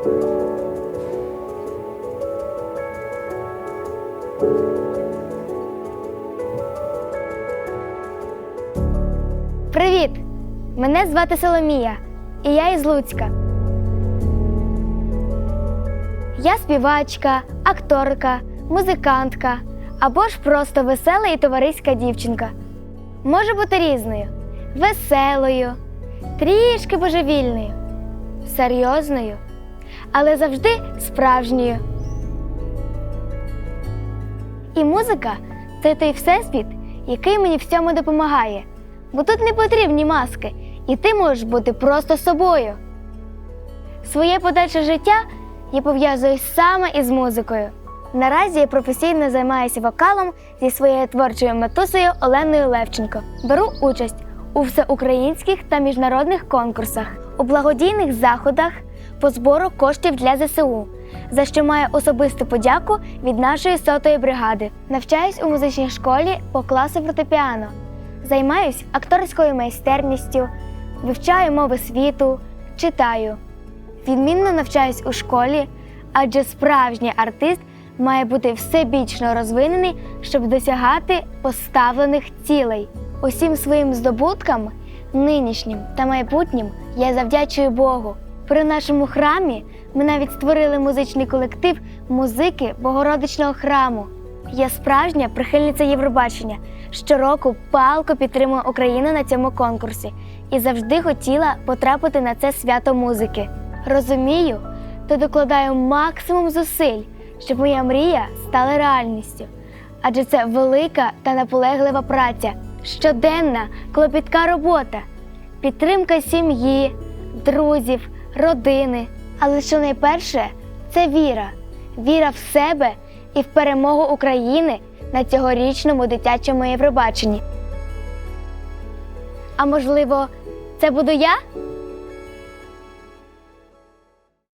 Привіт! Мене звати Соломія, і я із Луцька. Я співачка, акторка, музикантка або ж просто весела і товариська дівчинка. Може бути різною, веселою, трішки божевільною, серйозною, але завжди справжньою. І музика це той всесвіт, який мені в цьому допомагає. Бо тут не потрібні маски, і ти можеш бути просто собою. Своє подальше життя я пов'язую саме із музикою. Наразі я професійно займаюся вокалом зі своєю творчою матусею Оленою Левченко. Беру участь у всеукраїнських та міжнародних конкурсах, у благодійних заходах по збору коштів для ЗСУ, за що маю особисту подяку від нашої сотої бригади. Навчаюсь у музичній школі по класу фортепіано. Займаюсь акторською майстерністю, вивчаю мови світу, читаю. Відмінно навчаюсь у школі, адже справжній артист має бути всебічно розвинений, щоб досягати поставлених цілей. Усім своїм здобуткам, нинішнім та майбутнім, я завдячую Богу. При нашому храмі ми навіть створили музичний колектив музики Богородичного храму. Я справжня прихильниця Євробачення. Щороку палко підтримую Україну на цьому конкурсі і завжди хотіла потрапити на це свято музики. Розумію, то докладаю максимум зусиль, щоб моя мрія стала реальністю. Адже це велика та наполеглива праця, щоденна, клопітка робота, підтримка сім'ї, друзів, родини. Але що найперше це віра, віра в себе і в перемогу України на цьогорічному дитячому Євробаченні. А можливо, це буду я?